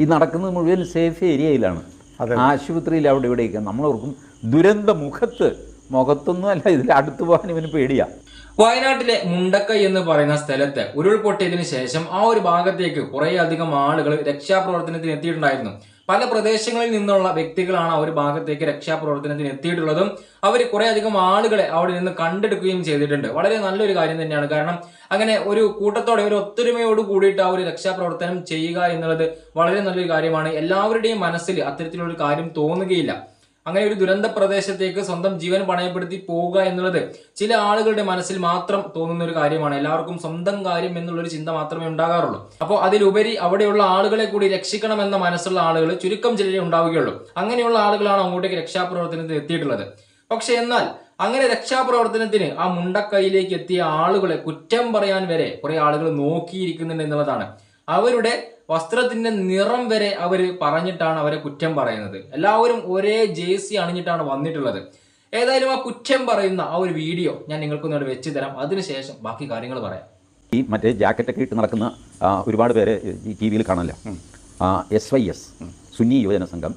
ഈ നടക്കുന്നത് മുഴുവൻ സേഫ് ഏരിയയിലാണ്. ആശുപത്രിയിൽ അവിടെ ഇവിടെയൊക്കെ. നമ്മളോർക്കും ദുരന്ത മുഖത്ത് മുഖത്തൊന്നും അല്ല ഇതിൽ അടുത്തു പോകാൻ ഇവന് പേടിയാ. വയനാട്ടിലെ മുണ്ടക്കൈ എന്ന് പറയുന്ന സ്ഥലത്ത് ഉരുൾപൊട്ടിയതിനു ശേഷം ആ ഒരു ഭാഗത്തേക്ക് കുറേ അധികം ആളുകൾ രക്ഷാപ്രവർത്തനത്തിന് എത്തിയിട്ടുണ്ടായിരുന്നു. പല പ്രദേശങ്ങളിൽ നിന്നുള്ള വ്യക്തികളാണ് ആ ഒരു ഭാഗത്തേക്ക് രക്ഷാപ്രവർത്തനത്തിന് എത്തിയിട്ടുള്ളതും അവർ കുറെ അധികം ആളുകളെ അവിടെ നിന്ന് കണ്ടെടുക്കുകയും ചെയ്തിട്ടുണ്ട്. വളരെ നല്ലൊരു കാര്യം തന്നെയാണ്. കാരണം അങ്ങനെ ഒരു കൂട്ടത്തോടെ ഒരു ഒത്തൊരുമയോട് കൂടിയിട്ട് ആ ഒരു രക്ഷാപ്രവർത്തനം ചെയ്യുക എന്നുള്ളത് വളരെ നല്ലൊരു കാര്യമാണ്. എല്ലാവരുടെയും മനസ്സിൽ അത്തരത്തിലുള്ള കാര്യം തോന്നുകയില്ല. അങ്ങനെ ഒരു ദുരന്ത പ്രദേശത്തേക്ക് സ്വന്തം ജീവൻ പണയപ്പെടുത്തി പോവുക എന്നുള്ളത് ചില ആളുകളുടെ മനസ്സിൽ മാത്രം തോന്നുന്ന ഒരു കാര്യമാണ്. എല്ലാവർക്കും സ്വന്തം കാര്യം എന്നുള്ളൊരു ചിന്ത മാത്രമേ ഉണ്ടാകാറുള്ളൂ. അപ്പോൾ അതിലുപരി അവിടെയുള്ള ആളുകളെ കൂടി രക്ഷിക്കണം എന്ന മനസ്സുള്ള ആളുകൾ ചുരുക്കം ചിലരെ ഉണ്ടാവുകയുള്ളൂ. അങ്ങനെയുള്ള ആളുകളാണ് അങ്ങോട്ടേക്ക് രക്ഷാപ്രവർത്തനത്തിന് എത്തിയിട്ടുള്ളത്. പക്ഷെ എന്നാൽ അങ്ങനെ രക്ഷാപ്രവർത്തനത്തിന് ആ മുണ്ടക്കൈയിലേക്ക് എത്തിയ ആളുകളെ കുറ്റം പറയാൻ വരെ കുറെ ആളുകൾ നോക്കിയിരിക്കുന്നുണ്ട് എന്നുള്ളതാണ്. അവരുടെ വസ്ത്രത്തിന്റെ നിറം വരെ അവർ പറഞ്ഞിട്ടാണ് അവരെ കുറ്റം പറയുന്നത്. എല്ലാവരും ഒരേ ജേഴ്സി അണിഞ്ഞിട്ടാണ് വന്നിട്ടുള്ളത്. ഏതായാലും ആ കുറ്റം പറയുന്ന ആ ഒരു വീഡിയോ ഞാൻ നിങ്ങൾക്കൊന്നുകൂടെ വെച്ച് തരാം. അതിനുശേഷം ബാക്കി കാര്യങ്ങൾ പറയാം. ഈ മറ്റേ ജാക്കറ്റൊക്കെ ഇട്ട് നടക്കുന്ന ഒരുപാട് പേര് ഈ ടി വിയിൽ കാണാനല്ലോ? S Y S Sunni Yuvajana Sangham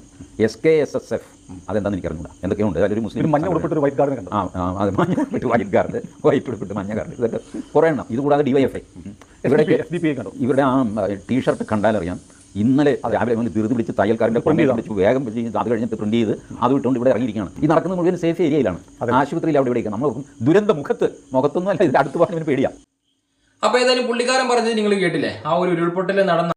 S K S S F അതെന്താണെന്ന് എനിക്ക് അറിഞ്ഞൂടാ എന്തൊക്കെയുണ്ട്? അതിലൊരു മുസ്ലിം മഞ്ഞ ഉൾപ്പെട്ട ഒരു വൈറ്റ് ഗാർഡ് കണ്ടു? ആ ആ, അത് മഞ്ഞ ഉൾപ്പെട്ട് വൈറ്റ് കാർഡ് വൈറ്റ് ഉൾപ്പെട്ട് മഞ്ഞ കാർഡ് ഇതൊക്കെ കുറേ എണ്ണം. ഇത് കൂടാതെ ഡി വൈ എഫ് ഐ കണ്ടു? ഇവരുടെ ആ ടീഷർട്ട് കണ്ടാലറിയാം. ഇന്നലെ രാവിലെ അവന് ധൃതി പിടിച്ച് തയ്യൽക്കാരന്റെ. പിടിച്ച് വേഗം പിടിച്ച് അത് കഴിഞ്ഞിട്ട് പ്രിന്റ് ചെയ്ത് അത് വിട്ടുകൊണ്ട് ഇവിടെ ഇറങ്ങിയിരിക്കുകയാണ്. ഈ നടക്കുന്നത് മുഴുവൻ സേഫ് ഏരിയയിലാണ് ആശുപത്രിയിൽ അവിടെ ഇവിടെയൊക്കെ. നമ്മൾ ദുരന്ത മുഖത്ത് മുഖത്തൊന്നും അല്ല ഇതിന്റെ അടുത്ത് പറഞ്ഞു പേടിയാണ് പേടിയാ. അപ്പൊ ഏതായാലും പുള്ളിക്കാരൻ പറഞ്ഞത് നിങ്ങൾ കേട്ടില്ലേ? ആ ഒരു ഉരുൾപൊട്ടൽ നടന്ന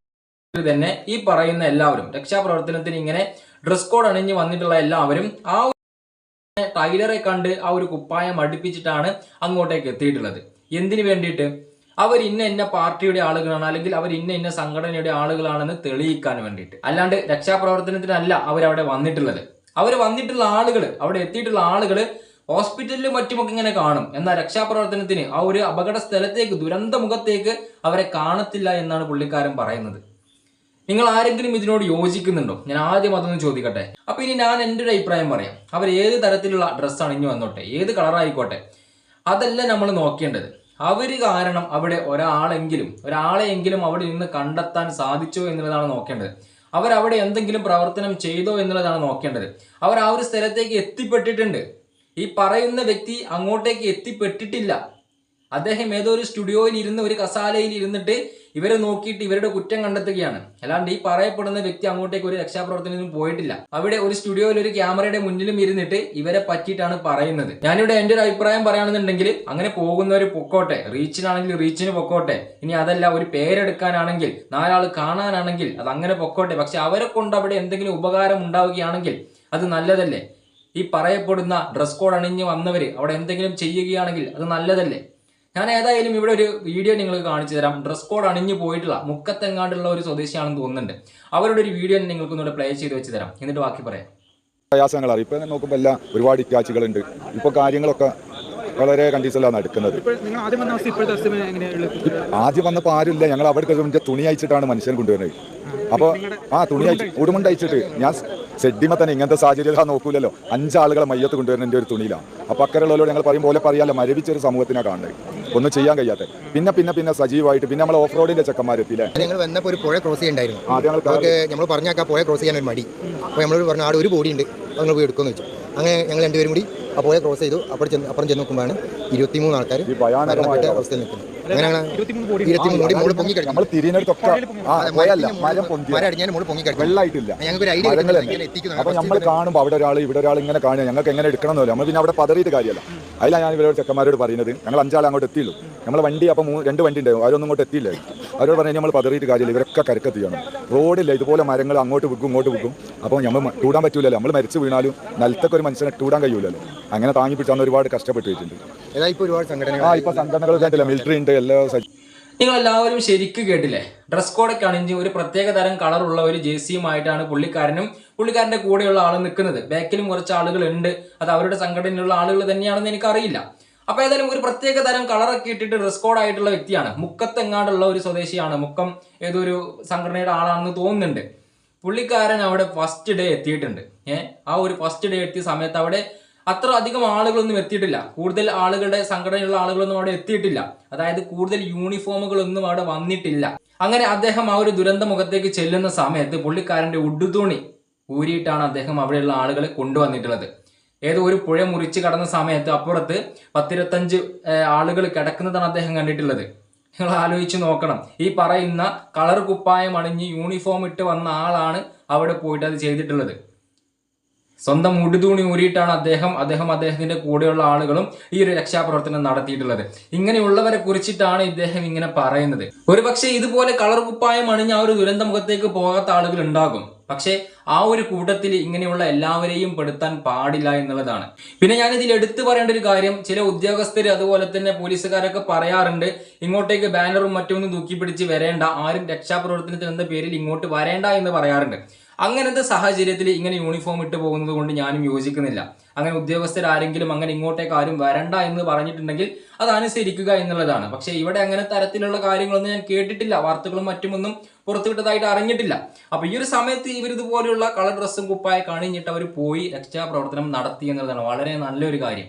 തന്നെ ഈ പറയുന്ന എല്ലാവരും രക്ഷാപ്രവർത്തനത്തിന് ഇങ്ങനെ ഡ്രസ് കോഡ് അണിഞ്ഞ് വന്നിട്ടുള്ള എല്ലാവരും ആ ഒരു ടൈലറെ കണ്ട് ആ ഒരു കുപ്പായം അടുപ്പിച്ചിട്ടാണ് അങ്ങോട്ടേക്ക് എത്തിയിട്ടുള്ളത്. എന്തിനു വേണ്ടിയിട്ട്? അവർ ഇന്ന ഇന്ന പാർട്ടിയുടെ ആളുകളാണ് അല്ലെങ്കിൽ അവർ ഇന്ന ഇന്ന സംഘടനയുടെ ആളുകളാണെന്ന് തെളിയിക്കാൻ വേണ്ടിയിട്ട്. അല്ലാണ്ട് രക്ഷാപ്രവർത്തനത്തിനല്ല അവരവിടെ വന്നിട്ടുള്ളത്. അവർ വന്നിട്ടുള്ള ആളുകൾ അവിടെ എത്തിയിട്ടുള്ള ആളുകൾ ഹോസ്പിറ്റലിലും മറ്റുമൊക്കെ ഇങ്ങനെ കാണും. എന്നാൽ രക്ഷാപ്രവർത്തനത്തിന് ആ ഒരു അപകട സ്ഥലത്തേക്ക് ദുരന്ത മുഖത്തേക്ക് അവരെ കാണത്തില്ല എന്നാണ് പുള്ളിക്കാരൻ പറയുന്നത്. നിങ്ങൾ ആരെങ്കിലും ഇതിനോട് യോജിക്കുന്നുണ്ടോ? ഞാൻ ആദ്യം അതൊന്ന് ചോദിക്കട്ടെ. അപ്പൊ ഇനി ഞാൻ എന്റെ ഒരു അഭിപ്രായം പറയാം. അവർ ഏത് തരത്തിലുള്ള ഡ്രസ്സ് അണിഞ്ഞു വന്നോട്ടെ? ഏത് കളറായിക്കോട്ടെ അതല്ല നമ്മൾ നോക്കേണ്ടത്. അവർ കാരണം അവിടെ ഒരാളെങ്കിലും ഒരാളെയെങ്കിലും അവിടെ നിന്ന് കണ്ടെത്താൻ സാധിച്ചോ എന്നുള്ളതാണ് നോക്കേണ്ടത്. അവർ അവിടെ എന്തെങ്കിലും പ്രവർത്തനം ചെയ്തോ എന്നുള്ളതാണ് നോക്കേണ്ടത്. അവർ ആ ഒരു സ്ഥലത്തേക്ക് എത്തിപ്പെട്ടിട്ടുണ്ട്. ഈ പറയുന്ന വ്യക്തി അങ്ങോട്ടേക്ക് എത്തിപ്പെട്ടിട്ടില്ല. അദ്ദേഹം ഏതോ ഒരു സ്റ്റുഡിയോയിൽ ഇരുന്ന് ഒരു കസാലയിൽ ഇരുന്നിട്ട് ഇവരെ നോക്കിയിട്ട് ഇവരുടെ കുറ്റം കണ്ടെത്തുകയാണ്. അല്ലാണ്ട് ഈ പറയപ്പെടുന്ന വ്യക്തി അങ്ങോട്ടേക്ക് ഒരു രക്ഷാപ്രവർത്തനത്തിനും പോയിട്ടില്ല. അവിടെ ഒരു സ്റ്റുഡിയോയിൽ ഒരു ക്യാമറയുടെ മുന്നിലും ഇരുന്നിട്ട് ഇവരെ പറ്റിയിട്ടാണ് പറയുന്നത്. ഞാനിവിടെ എന്റെ ഒരു അഭിപ്രായം പറയുകയാണെന്നുണ്ടെങ്കിൽ അങ്ങനെ പോകുന്നവർ പൊക്കോട്ടെ. റീച്ചിനാണെങ്കിൽ റീച്ചിന് പൊക്കോട്ടെ. ഇനി അതല്ല ഒരു പേരെടുക്കാനാണെങ്കിൽ നാലാൾ കാണാനാണെങ്കിൽ അത് അങ്ങനെ പൊക്കോട്ടെ. പക്ഷെ അവരെ കൊണ്ട് അവിടെ എന്തെങ്കിലും ഉപകാരം ഉണ്ടാവുകയാണെങ്കിൽ അത് നല്ലതല്ലേ? ഈ പറയപ്പെടുന്ന ഡ്രസ് കോഡ് അണിഞ്ഞ് വന്നവര് അവിടെ എന്തെങ്കിലും ചെയ്യുകയാണെങ്കിൽ അത് നല്ലതല്ലേ? ഞാൻ ഏതായാലും ഇവിടെ ഒരു വീഡിയോ നിങ്ങൾക്ക് കാണിച്ചു തരാം. ഡ്രസ് കോഡ് അണിഞ്ഞു പോയിട്ടുള്ള മുക്കത്തെങ്ങാണ്ടുള്ള ഒരു സ്വദേശിയാണെന്ന് തോന്നുന്നുണ്ട്. അവരുടെ ഒരു വീഡിയോ നിങ്ങൾക്ക് ഒന്നുകൂടെ പ്ലേ ചെയ്ത് വെച്ച് തരാം. എന്നിട്ട് ബാക്കി പറയാം. പ്രയാസങ്ങളാണ് ഇപ്പൊ നോക്കുമ്പോൾ എല്ലാം ഒരുപാട് ഇറ്റാച്ചുകളുണ്ട്. ഇപ്പൊ കാര്യങ്ങളൊക്കെ വളരെ കണ്ടീഷനിലാണ് നടക്കുന്നത് ഇപ്പോൾ നിങ്ങൾ ആദ്യം വന്ന അവസ്ഥ ഇപ്പോഴത്തെ അവസ്ഥ എങ്ങനെയുള്ളത് ആദ്യം വന്നപ്പോൾ ആരുമില്ല. ഞങ്ങൾ അവിടെ കഴിഞ്ഞ തുണി അയച്ചിട്ടാണ് മനുഷ്യൻ കൊണ്ടുവരുന്നത്. അപ്പോൾ ആ തുണി അയച്ച് ഉടുമുണ്ട് അയച്ചിട്ട് ഞാൻ സെഡിമ തന്നെ ഇങ്ങനത്തെ സാഹചര്യം നോക്കൂലല്ലോ. അഞ്ചാളുകളെ മയ്യത്ത് കൊണ്ടുവരുന്നതിന്റെ ഒരു തുണിയിലാണ് അപ്പോൾ അക്കരെയുള്ളവരോട് ഞങ്ങൾ പറയും പോലെ പറയാമല്ലോ മരവിച്ചൊരു സമൂഹത്തിനാണ് കാണുന്നത്. ഒന്നും ചെയ്യാൻ കഴിയാത്ത. പിന്നെ പിന്നെ പിന്നെ സജീവമായിട്ട് പിന്നെ നമ്മൾ ഓഫ് റോഡിന്റെ ഞങ്ങൾ വന്നപ്പോൾ ഒരു പുഴ ക്രോസ് ചെയ്യണ്ടായിരുന്നു. നമ്മൾ പറഞ്ഞാൽ പുഴ ക്രോസ് ചെയ്യാൻ ഒരു മടി. അപ്പോൾ നമ്മളോട് പറഞ്ഞു ആടെ ഒരു ബോഡി ഉണ്ട് അത് നിങ്ങൾ പോയി എടുക്കുമെന്ന് വെച്ചു. അങ്ങനെ ഞങ്ങൾ രണ്ടുപേരും കൂടി ആ പുഴ ക്രോസ് ചെയ്തു. അപ്പോൾ ചെന്ന് അപ്പുറം ചെന്ന് നോക്കുമ്പോഴാണ് ഇരുപത്തിമൂന്ന് ആൾക്കാർ ഭയാനകമായിട്ട് അവസ്ഥയിൽ നിൽക്കുന്നത്. വെള്ളമായിട്ടില്ല. അപ്പൊ നമ്മൾ കാണുമ്പോൾ അവിടെ ഒരാൾ ഇവിടെ ഒരാൾ ഇങ്ങനെ കാണുക. ഞങ്ങൾക്ക് എങ്ങനെ എടുക്കണമെന്നല്ലോ. നമ്മൾ പിന്നെ അവിടെ പതറിയിട്ട് കാര്യമല്ല. അതിലാണ് ഞാൻ ഇവരോട് ചെക്കന്മാരോട് പറയുന്നത്. ഞങ്ങൾ അഞ്ചാൾ അങ്ങോട്ട് എത്തിയുള്ളൂ. നമ്മൾ വണ്ടി അപ്പോൾ രണ്ട് വണ്ടി ഉണ്ടാവും അവരൊന്നും ഇങ്ങോട്ട് എത്തിയില്ല. അവരോട് പറഞ്ഞു നമ്മൾ പതറിയിട്ട് കാര്യമില്ല. ഇവരൊക്കെ കരക്കത്ത് ചെയ്യണം റോഡില്ല ഇതുപോലെ മരങ്ങൾ അങ്ങോട്ട് വിൽക്കും ഇങ്ങോട്ട് വിൽക്കും. അപ്പോൾ നമ്മൾ ടൂടാൻ പറ്റൂലല്ലോ. നമ്മൾ മരിച്ചു വീണാലും നിലത്തൊക്കെ ഒരു മനുഷ്യനെ ടൂടാൻ കഴിയൂലല്ലോ. അങ്ങനെ താങ്ങി പിടിച്ചാൽ ഒരുപാട് കഷ്ടപ്പെട്ട് ആ സംഘടനകൾ? ഇപ്പൊ സംഘടനകൾ കണ്ടില്ല മിലിറ്ററി ഉണ്ട് എല്ലാ നിങ്ങൾ എല്ലാവരും ശരിക്കും കേട്ടില്ലേ? ഡ്രസ് കോഡൊക്കെ അണിഞ്ഞ് ഒരു പ്രത്യേക തരം കളറുള്ള ഒരു ജേഴ്സിയുമായിട്ടാണ് പുള്ളിക്കാരനും പുള്ളിക്കാരന്റെ കൂടെയുള്ള ആൾ നിൽക്കുന്നത്. ബാക്കിലും കുറച്ച് ആളുകൾ ഉണ്ട്. അത് അവരുടെ സംഘടനയിലുള്ള ആളുകൾ തന്നെയാണെന്ന് എനിക്കറിയില്ല. അപ്പൊ ഏതായാലും ഒരു പ്രത്യേക തരം കളറൊക്കെ ഇട്ടിട്ട് ഡ്രസ് കോഡ് ആയിട്ടുള്ള വ്യക്തിയാണ്. മുക്കത്തെങ്ങാടുള്ള ഒരു സ്വദേശിയാണ്. മുക്കം ഏതൊരു സംഘടനയുടെ ആളാണെന്ന് തോന്നുന്നുണ്ട്. പുള്ളിക്കാരൻ അവിടെ ഫസ്റ്റ് ഡേ എത്തിയിട്ടുണ്ട്. ഏഹ് ആ ഒരു ഫസ്റ്റ് ഡേ എത്തിയ സമയത്ത് അവിടെ അത്ര അധികം ആളുകളൊന്നും എത്തിയിട്ടില്ല. കൂടുതൽ ആളുകളുടെ സംഘടനയുള്ള ആളുകളൊന്നും അവിടെ എത്തിയിട്ടില്ല. അതായത് കൂടുതൽ യൂണിഫോമുകളൊന്നും അവിടെ വന്നിട്ടില്ല. അങ്ങനെ അദ്ദേഹം ആ ഒരു ദുരന്ത മുഖത്തേക്ക് ചെല്ലുന്ന സമയത്ത് പുള്ളിക്കാരന്റെ ഉടുതുണി ഊരിയിട്ടാണ് അദ്ദേഹം അവിടെയുള്ള ആളുകളെ കൊണ്ടുവന്നിട്ടുള്ളത്. ഏതോ ഒരു പുഴ മുറിച്ച് കടന്ന സമയത്ത് അപ്പുറത്ത് പത്തിരുപത്തഞ്ച് ആളുകൾ കിടക്കുന്നതാണ് അദ്ദേഹം കണ്ടിട്ടുള്ളത്. നിങ്ങൾ ആലോചിച്ച് നോക്കണം. ഈ പറയുന്ന കളർ കുപ്പായം അണിഞ്ഞ് യൂണിഫോം ഇട്ട് വന്ന ആളാണ് അവിടെ പോയിട്ട് അത് ചെയ്തിട്ടുള്ളത്. സ്വന്തം മുടിതൂണി ഊരിയിട്ടാണ് അദ്ദേഹം അദ്ദേഹം അദ്ദേഹത്തിന്റെ കൂടെയുള്ള ആളുകളും ഈ ഒരു രക്ഷാപ്രവർത്തനം നടത്തിയിട്ടുള്ളത്. ഇങ്ങനെയുള്ളവരെ കുറിച്ചിട്ടാണ് ഇദ്ദേഹം ഇങ്ങനെ പറയുന്നത്. ഒരുപക്ഷെ ഇതുപോലെ കളർ കുപ്പായം അണിഞ്ഞ ആ ഒരു ദുരന്ത മുഖത്തേക്ക് പോകാത്ത ആളുകൾ ഉണ്ടാകും. പക്ഷേ ആ ഒരു കൂട്ടത്തിൽ ഇങ്ങനെയുള്ള എല്ലാവരെയും പെടുത്താൻ പാടില്ല എന്നുള്ളതാണ്. പിന്നെ ഞാൻ ഇതിൽ എടുത്തു പറയേണ്ട ഒരു കാര്യം ചില ഉദ്യോഗസ്ഥർ അതുപോലെ തന്നെ പോലീസുകാരൊക്കെ പറയാറുണ്ട് ഇങ്ങോട്ടേക്ക് ബാനറും മറ്റൊന്നും തൂക്കി പിടിച്ച് വരേണ്ട ആരും രക്ഷാപ്രവർത്തനത്തിന് എന്ന പേരിൽ ഇങ്ങോട്ട് വരേണ്ട എന്ന് പറയാറുണ്ട്. അങ്ങനത്തെ സാഹചര്യത്തിൽ ഇങ്ങനെ യൂണിഫോം ഇട്ട് പോകുന്നത് കൊണ്ട് ഞാനും യോജിക്കുന്നില്ല. അങ്ങനെ ഉദ്യോഗസ്ഥർ ആരെങ്കിലും അങ്ങനെ ഇങ്ങോട്ടേക്ക് ആരും വരണ്ട എന്ന് പറഞ്ഞിട്ടുണ്ടെങ്കിൽ അത് അനുസരിക്കുക എന്നുള്ളതാണ്. പക്ഷേ ഇവിടെ അങ്ങനെ തരത്തിലുള്ള കാര്യങ്ങളൊന്നും ഞാൻ കേട്ടിട്ടില്ല. വാർത്തകളും മറ്റുമൊന്നും പുറത്തുവിട്ടതായിട്ട് അറിഞ്ഞിട്ടില്ല. അപ്പോൾ ഈ ഒരു സമയത്ത് ഇവർ ഇതുപോലെയുള്ള കളർ ഡ്രസ്സും കുപ്പായ കണിഞ്ഞിട്ട് അവർ പോയി രക്ഷാപ്രവർത്തനം നടത്തി എന്നുള്ളതാണ് വളരെ നല്ലൊരു കാര്യം.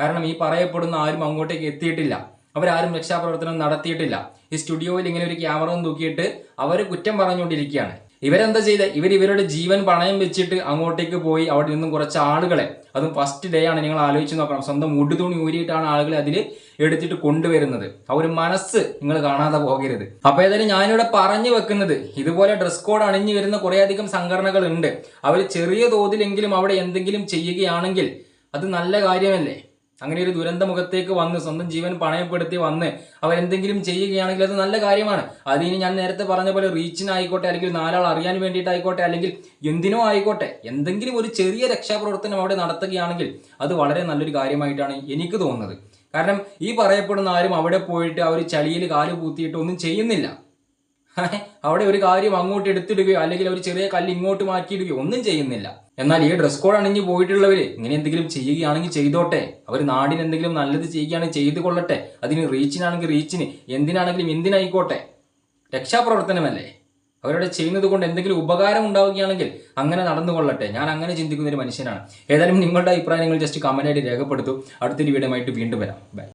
കാരണം ഈ പറയപ്പെടുന്ന ആരും അങ്ങോട്ടേക്ക് എത്തിയിട്ടില്ല. അവരാരും രക്ഷാപ്രവർത്തനം നടത്തിയിട്ടില്ല. ഈ സ്റ്റുഡിയോയിൽ ഇങ്ങനെ ഒരു ക്യാമറ തൂക്കിയിട്ട് അവർ കുറ്റം പറഞ്ഞുകൊണ്ടിരിക്കുകയാണ്. ഇവരെന്താ ചെയ്തത് ഇവർ ഇവരുടെ ജീവൻ പണയം വെച്ചിട്ട് അങ്ങോട്ടേക്ക് പോയി അവിടെ നിന്നും കുറച്ച് ആളുകളെ അതും ഫസ്റ്റ് ഡേ ആണ് നിങ്ങൾ ആലോചിച്ച് നോക്കണം. സ്വന്തം മുടി തുണി ഊരിയിട്ടാണ് ആളുകളെ അതിൽ എടുത്തിട്ട് കൊണ്ടുവരുന്നത്. ആ ഒരു മനസ്സ് നിങ്ങൾ കാണാതെ പോകരുത്. അപ്പൊ ഏതായാലും ഞാനിവിടെ പറഞ്ഞു വെക്കുന്നത് ഇതുപോലെ ഡ്രസ് കോഡ് അണിഞ്ഞു വരുന്ന കുറേയധികം സംഘടനകൾ ഉണ്ട് അവർ ചെറിയ തോതിലെങ്കിലും അവിടെ എന്തെങ്കിലും ചെയ്യുകയാണെങ്കിൽ അത് നല്ല കാര്യമല്ലേ? അങ്ങനെ ഒരു ദുരന്ത മുഖത്തേക്ക് വന്ന് സ്വന്തം ജീവൻ പണയപ്പെടുത്തി വന്ന് അവരെന്തെങ്കിലും ചെയ്യുകയാണെങ്കിൽ അത് നല്ല കാര്യമാണ്. അതിന് ഞാൻ നേരത്തെ പറഞ്ഞ പോലെ റീച്ചിനായിക്കോട്ടെ അല്ലെങ്കിൽ നാലാൾ അറിയാൻ വേണ്ടിയിട്ടായിക്കോട്ടെ അല്ലെങ്കിൽ എന്തിനോ ആയിക്കോട്ടെ എന്തെങ്കിലും ഒരു ചെറിയ രക്ഷാപ്രവർത്തനം അവിടെ നടത്തുകയാണെങ്കിൽ അത് വളരെ നല്ലൊരു കാര്യമായിട്ടാണ് എനിക്ക് തോന്നുന്നത്. കാരണം ഈ പറയപ്പെടുന്ന ആരും അവിടെ പോയിട്ട് ആ ഒരു ചളിയിൽ കാൽ പൂത്തിയിട്ട് ഒന്നും ചെയ്യുന്നില്ല. അവിടെ ഒരു കാര്യം അങ്ങോട്ട് എടുത്തിടുകയോ അല്ലെങ്കിൽ ഒരു ചെറിയ കല്ല് ഇങ്ങോട്ട് മാറ്റിയിടുകയോ ഒന്നും ചെയ്യുന്നില്ല. എന്നാൽ ഈ ഡ്രസ് കോഡ് അണിഞ്ഞ് പോയിട്ടുള്ളവര് ഇങ്ങനെ എന്തെങ്കിലും ചെയ്യുകയാണെങ്കിൽ ചെയ്തോട്ടെ. അവർ നാടിന് എന്തെങ്കിലും നല്ലത് ചെയ്യുകയാണെങ്കിൽ ചെയ്തു കൊള്ളട്ടെ. അതിന് റീച്ചിനാണെങ്കിൽ റീച്ചിന് എന്തിനാണെങ്കിലും എന്തിനായിക്കോട്ടെ. രക്ഷാപ്രവർത്തനമല്ലേ? അവരുടെ ചെയ്യുന്നത് കൊണ്ട് എന്തെങ്കിലും ഉപകാരം ഉണ്ടാവുകയാണെങ്കിൽ അങ്ങനെ നടന്നു കൊള്ളട്ടെ. ഞാൻ അങ്ങനെ ചിന്തിക്കുന്ന ഒരു മനുഷ്യനാണ്. ഏതായാലും നിങ്ങളുടെ അഭിപ്രായം നിങ്ങൾ ജസ്റ്റ് കമന്റ് രേഖപ്പെടുത്തും. അടുത്തൊരു വീഡിയോ വീണ്ടും വരാം. ബൈ